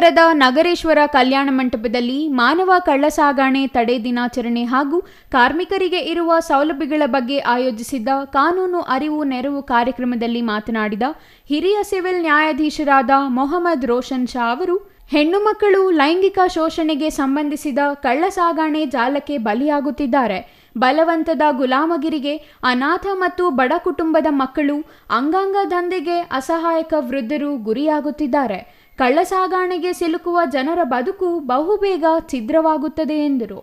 ನಗರದ ನಗರೇಶ್ವರ ಕಲ್ಯಾಣ ಮಂಟಪದಲ್ಲಿ ಮಾನವ ಕಳ್ಳಸಾಗಣೆ ತಡೆ ದಿನಾಚರಣೆ ಹಾಗೂ ಕಾರ್ಮಿಕರಿಗೆ ಇರುವ ಸೌಲಭ್ಯಗಳ ಬಗ್ಗೆ ಆಯೋಜಿಸಿದ್ದ ಕಾನೂನು ಅರಿವು ನೆರವು ಕಾರ್ಯಕ್ರಮದಲ್ಲಿ ಮಾತನಾಡಿದ ಹಿರಿಯ ಸಿವಿಲ್ ನ್ಯಾಯಾಧೀಶರಾದ ಮೊಹಮ್ಮದ್ ರೋಷನ್ ಶಾ ಅವರು, ಹೆಣ್ಣು ಮಕ್ಕಳು ಲೈಂಗಿಕ ಶೋಷಣೆಗೆ ಸಂಬಂಧಿಸಿದ ಕಳ್ಳಸಾಗಣೆ ಜಾಲಕ್ಕೆ ಬಲಿಯಾಗುತ್ತಿದ್ದಾರೆ. ಬಲವಂತದ ಗುಲಾಮಗಿರಿಗೆ ಅನಾಥ ಮತ್ತು ಬಡ ಕುಟುಂಬದ ಮಕ್ಕಳು ಅಂಗಾಂಗ ದಂಧೆಗೆ ಅಸಹಾಯಕ ವೃದ್ಧರು ಗುರಿಯಾಗುತ್ತಿದ್ದಾರೆ. ಕಳ್ಳಸಾಗಣೆಗೆ ಸಿಲುಕುವ ಜನರ ಬದುಕು ಬಹುಬೇಗ ಛಿದ್ರವಾಗುತ್ತದೆ ಎಂದರು.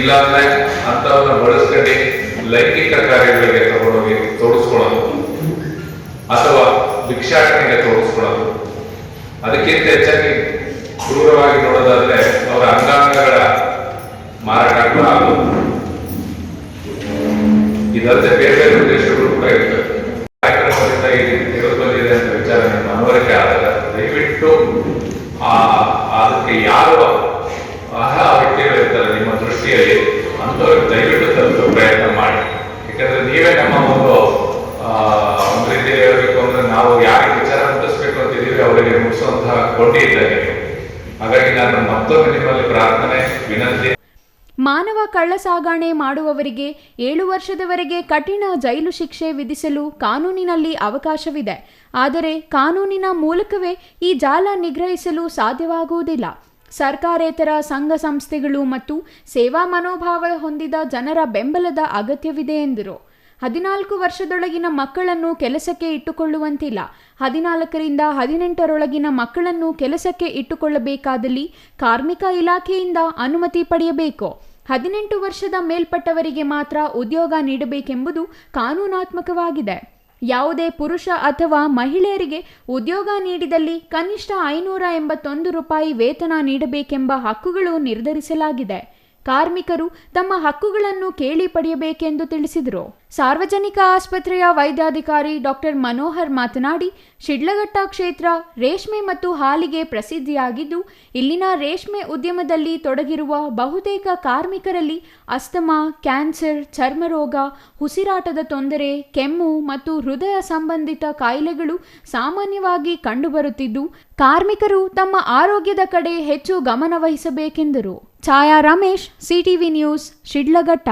ಇಲ್ಲಾಂದ್ರೆ ಲೈಂಗಿಕ ಕಾರ್ಯಗಳಿಗೆ ತಗೊಂಡೋಗಿ ತೋರಿಸ್ಕೊಳ್ಳೋದು. ಅಥವಾ ಭಿಕ್ಷಾಟನೆಗೆ ತೋರಿಸ್ಕೊಳ್ಳೋದು. ಅದಕ್ಕಿಂತ ಹೆಚ್ಚಾಗಿ ಕ್ರೂರವಾಗಿ ನೋಡೋದಾದ್ರೆ ಅವರ ಅಂಗಾಂಗಗಳ ಇದಲ್ಲದೆ ಬೇರೆ ಬೇರೆ ಉದ್ದೇಶಗಳು ಕೂಡ ಇರ್ತವೆ ಕಾರ್ಯಕ್ರಮದಿಂದ ತಿಳಿದು ಬಂದಿದೆ ಅಂತ ವಿಚಾರ ಮನವರಿಕೆ ಆದಾಗ ದಯವಿಟ್ಟು ಅದಕ್ಕೆ ಯಾರು ಅರ್ಹ ವ್ಯಕ್ತಿಗಳಿರ್ತಾರೆ ನಿಮ್ಮ ದೃಷ್ಟಿಯಲ್ಲಿ ಅಂಥವ್ರಿಗೆ ದಯವಿಟ್ಟು ತಲುಪಲು ಪ್ರಯತ್ನ ಮಾಡಿ ಯಾಕಂದ್ರೆ ನೀವೇ ನಮ್ಮ ಒಂದು ಒಂದು ರೀತಿಯಲ್ಲಿ ಹೇಳಬೇಕು ಅಂದ್ರೆ ನಾವು ಯಾರಿಗೆ ವಿಚಾರ ಮುಟ್ಟಿಸ್ಬೇಕು ಅಂತಿದ್ದೀವಿ ಅವರಿಗೆ ಮುಗಿಸುವಂತಹ ಕೊಂಡಿ ಇದ್ದಂಗೆ. ಹಾಗಾಗಿ ನಾನು ಮತ್ತೊಮ್ಮೆ ನಿಮ್ಮಲ್ಲಿ ಪ್ರಾರ್ಥನೆ, ವಿನಂತಿ ಮಾನವ ಕಳ್ಳಸಾಗಣೆ ಮಾಡುವವರಿಗೆ ಏಳು ವರ್ಷದವರೆಗೆ ಕಠಿಣ ಜೈಲು ಶಿಕ್ಷೆ ವಿಧಿಸಲು ಕಾನೂನಿನಲ್ಲಿ ಅವಕಾಶವಿದೆ. ಆದರೆ ಕಾನೂನಿನ ಮೂಲಕವೇ ಈ ಜಾಲ ನಿಗ್ರಹಿಸಲು ಸಾಧ್ಯವಾಗುವುದಿಲ್ಲ. ಸರ್ಕಾರೇತರ ಸಂಘ ಸಂಸ್ಥೆಗಳು ಮತ್ತು ಸೇವಾ ಮನೋಭಾವ ಹೊಂದಿದ ಜನರ ಬೆಂಬಲದ ಅಗತ್ಯವಿದೆ ಎಂದರು. ಹದಿನಾಲ್ಕು ವರ್ಷದೊಳಗಿನ ಮಕ್ಕಳನ್ನು ಕೆಲಸಕ್ಕೆ ಇಟ್ಟುಕೊಳ್ಳುವಂತಿಲ್ಲ. ಹದಿನಾಲ್ಕರಿಂದ ಹದಿನೆಂಟರೊಳಗಿನ ಮಕ್ಕಳನ್ನು ಕೆಲಸಕ್ಕೆ ಇಟ್ಟುಕೊಳ್ಳಬೇಕಾದಲ್ಲಿ ಕಾರ್ಮಿಕ ಇಲಾಖೆಯಿಂದ ಅನುಮತಿ ಪಡೆಯಬೇಕು. ಹದಿನೆಂಟು ವರ್ಷದ ಮೇಲ್ಪಟ್ಟವರಿಗೆ ಮಾತ್ರ ಉದ್ಯೋಗ ನೀಡಬೇಕೆಂಬುದು ಕಾನೂನಾತ್ಮಕವಾಗಿದೆ. ಯಾವುದೇ ಪುರುಷ ಅಥವಾ ಮಹಿಳೆಯರಿಗೆ ಉದ್ಯೋಗ ನೀಡಿದಲ್ಲಿ ಕನಿಷ್ಠ ಐನೂರ ಎಂಬತ್ತೊಂದು ರೂಪಾಯಿ ವೇತನ ನೀಡಬೇಕೆಂಬ ಹಕ್ಕುಗಳು ನಿರ್ಧರಿಸಲಾಗಿದೆ. ಕಾರ್ಮಿಕರು ತಮ್ಮ ಹಕ್ಕುಗಳನ್ನು ಕೇಳಿ ಪಡೆಯಬೇಕೆಂದು ತಿಳಿಸಿದರು. ಸಾರ್ವಜನಿಕ ಆಸ್ಪತ್ರೆಯ ವೈದ್ಯಾಧಿಕಾರಿ ಡಾಕ್ಟರ್ ಮನೋಹರ್ ಮಾತನಾಡಿ, ಶಿಡ್ಲಘಟ್ಟ ಕ್ಷೇತ್ರ ರೇಷ್ಮೆ ಮತ್ತು ಹಾಲಿಗೆ ಪ್ರಸಿದ್ಧಿಯಾಗಿದ್ದು, ಇಲ್ಲಿನ ರೇಷ್ಮೆ ಉದ್ಯಮದಲ್ಲಿ ತೊಡಗಿರುವ ಬಹುತೇಕ ಕಾರ್ಮಿಕರಲ್ಲಿ ಅಸ್ತಮಾ, ಕ್ಯಾನ್ಸರ್, ಚರ್ಮರೋಗ, ಉಸಿರಾಟದ ತೊಂದರೆ, ಕೆಮ್ಮು ಮತ್ತು ಹೃದಯ ಸಂಬಂಧಿತ ಕಾಯಿಲೆಗಳು ಸಾಮಾನ್ಯವಾಗಿ ಕಂಡುಬರುತ್ತಿದ್ದು, ಕಾರ್ಮಿಕರು ತಮ್ಮ ಆರೋಗ್ಯದ ಕಡೆ ಹೆಚ್ಚು ಗಮನವಹಿಸಬೇಕೆಂದರು ಛಾಯಾ ರಮೇಶ್, ಸಿಟಿವಿ ನ್ಯೂಸ್, ಶಿಡ್ಲಘಟ್ಟ.